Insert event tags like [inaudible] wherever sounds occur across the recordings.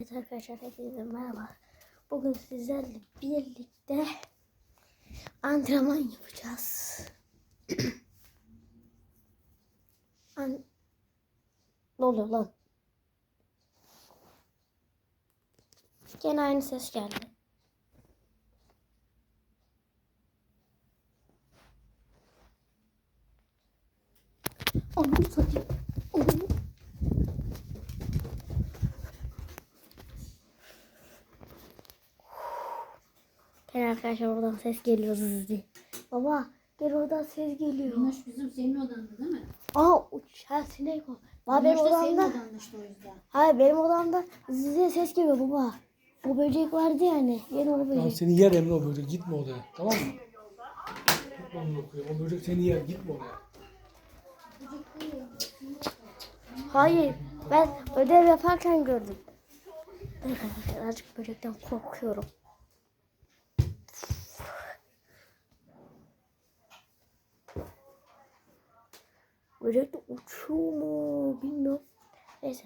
Evet arkadaşlar hepinize merhaba. Bugün sizlerle birlikte antrenman yapacağız. [clears throat] An ne oluyor lan? Gene aynı ses geldi. Onu satayım. Onu. Gel arkadaşlar oradan ses geliyor zız diye. Baba gel oradan ses geliyor. Güneş bizim senin odanda değil mi? Aa uç ha sinek o. Baba benim de senin odamda. odanda işte o yüzden. Hayır benim odamda zız ses geliyor baba. O böcek vardı yani. Yeni o Tamam böcek. seni yer Emre o böcek gitme odaya tamam mı? Onu okuyor. O böcek seni yer gitme oraya. Hayır ben ödev yaparken gördüm. Arkadaşlar azıcık böcekten korkuyorum. De uçuyor mu bilmiyorum. Neyse.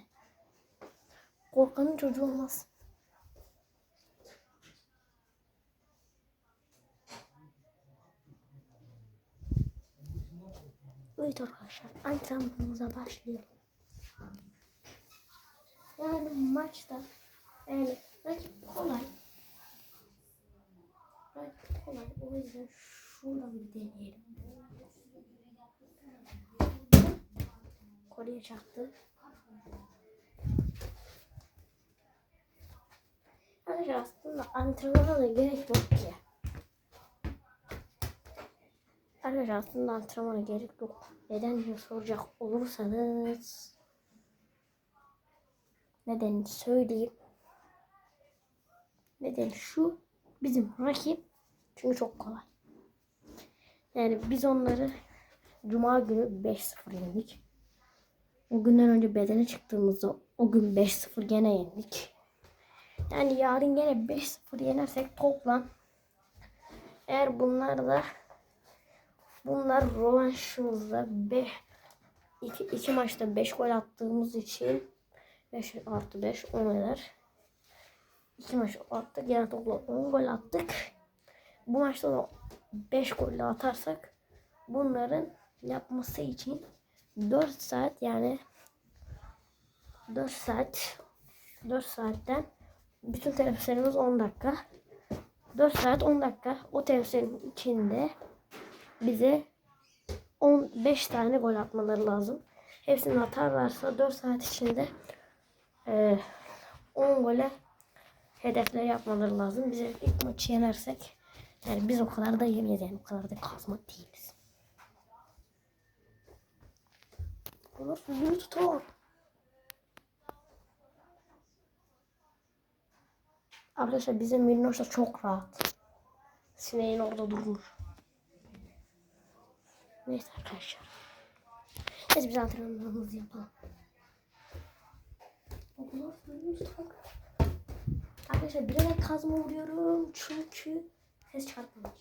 Korkanın çocuğu olmaz. Evet arkadaşlar antrenmanımıza başlayalım. Yani maçta yani rakip kolay. Rakip kolay. O yüzden şurada bir deneyelim. Kolye çaktı. Arkadaşlar aslında antrenmana da gerek yok ki. Arkadaşlar aslında antrenmana gerek yok. Neden diye soracak olursanız nedenini söyleyeyim. Neden şu bizim rakip çünkü çok kolay. Yani biz onları Cuma günü 5-0 yendik. O günden önce bedene çıktığımızda o gün 5-0 gene yendik. Yani yarın gene 5-0 yenersek toplam eğer bunlar da bunlar rövanşımızda 5 iki, iki maçta 5 gol attığımız için 5 artı 5 10 eder. 2 maç attık. Yani toplam 10 gol attık. Bu maçta da 5 gol atarsak bunların yapması için 4 saat yani 4 saat 4 saatten bütün teneffüslerimiz 10 dakika. 4 saat 10 dakika o teneffüslerin içinde bize 15 tane gol atmaları lazım. Hepsini atarlarsa 4 saat içinde e, 10 gole hedefleri yapmaları lazım. Biz ilk maçı yenersek yani biz o kadar da yemeyiz yani o kadar da kazma değiliz. Olur yüzünü tutun. Arkadaşlar bizim Minnoş da çok rahat. Sineğin orada durmuş. Neyse arkadaşlar. Neyse biz antrenmanımızı yapalım. Tutalım. Arkadaşlar bilerek kazma vuruyorum çünkü ses çıkartmamak.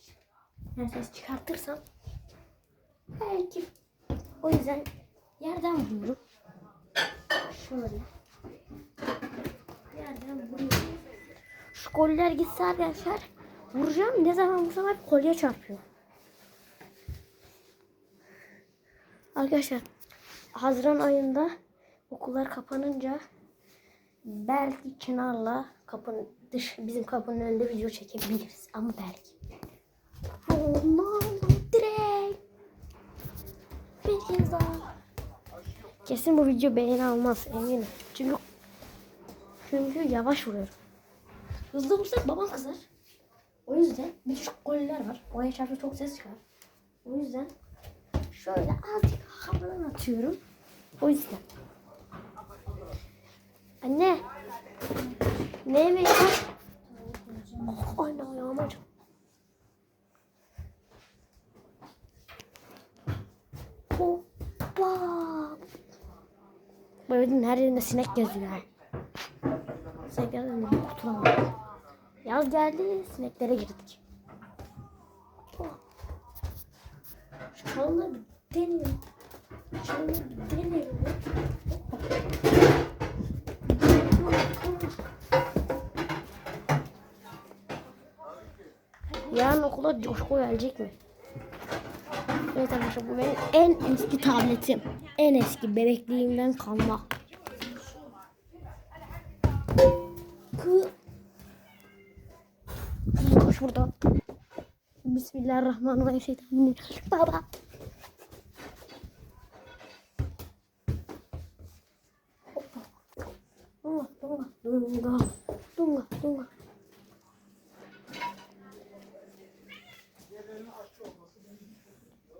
Yani ses çıkartırsam belki o yüzden yerden vuruyorum. Şöyle. Yerden vuruyorum. Şu goller gitse arkadaşlar vuracağım ne zaman bu sefer kolye çarpıyor. Arkadaşlar Haziran ayında okullar kapanınca belki Çınar'la kapının dış bizim kapının önünde video çekebiliriz ama belki. Ronaldo direkt bir kez daha. Kesin bu video beğeni almaz eminim. Çünkü çünkü yavaş vuruyorum. Hızlı vursak babam kızar. O yüzden bir küçük goller var. Oraya çarpı çok ses çıkar. O yüzden şöyle azıcık havadan atıyorum. O yüzden. Anne. Ne yemeği Mehmet'in her yerinde sinek geziyor. Sineklerden kurtulamadım. Yaz geldi sineklere girdik. Oh. Şu kalınlığı bir deneyelim. Şöyle bir deneyelim. Yarın okula coşku gelecek mi? Evet arkadaşlar bu benim en eski tabletim. En eski bebekliğimden kalma. Kı. Koş burada. Bismillahirrahmanirrahim. Şeytanın Baba. Dunga, dunga, dunga, dunga, dunga.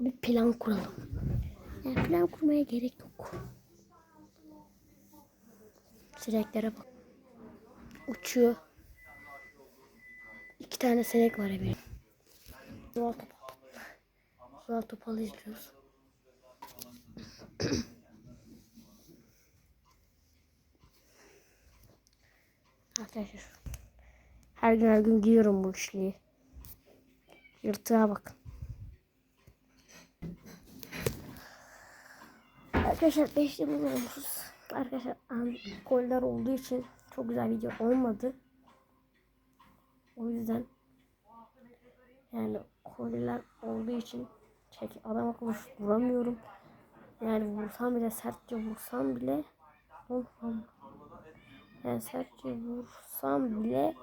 Bir plan kuralım. Yani plan kurmaya gerek yok. Sineklere bak. Uçuyor. İki tane sinek var benim. Zuhal Topal. Zuhal Topal'ı izliyoruz. Arkadaşlar. Her gün her gün giyiyorum bu işliği. Yırtığa bak. Arkadaşlar 5 yıl olmuşuz. Arkadaşlar koller olduğu için çok güzel video olmadı. O yüzden yani koller olduğu için çek adam akıllı vuramıyorum. Yani vursam bile sertçe vursam bile yani sertçe vursam bile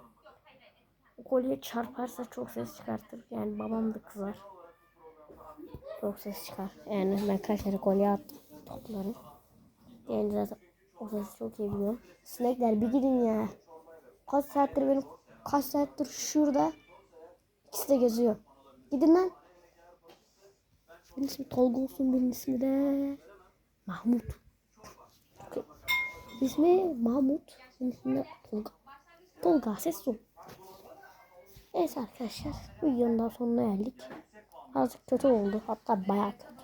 o kolye çarparsa çok ses çıkartır. Yani babam da kızar. Çok ses çıkar. Yani ben kaç kere kolye attım topları. Yani zaten o çok iyi biliyorum. Sinekler bir gidin ya. Kaç saattir benim kaç saattir şurada ikisi de geziyor. Gidin lan. Benim ismi Tolga olsun benim ismi de Mahmut. Okey. İsmi Mahmut. Benim ismi de Tolga. Tolga ses ol. Evet arkadaşlar bu videonun sonuna geldik. Azıcık kötü oldu. Hatta bayağı kötü.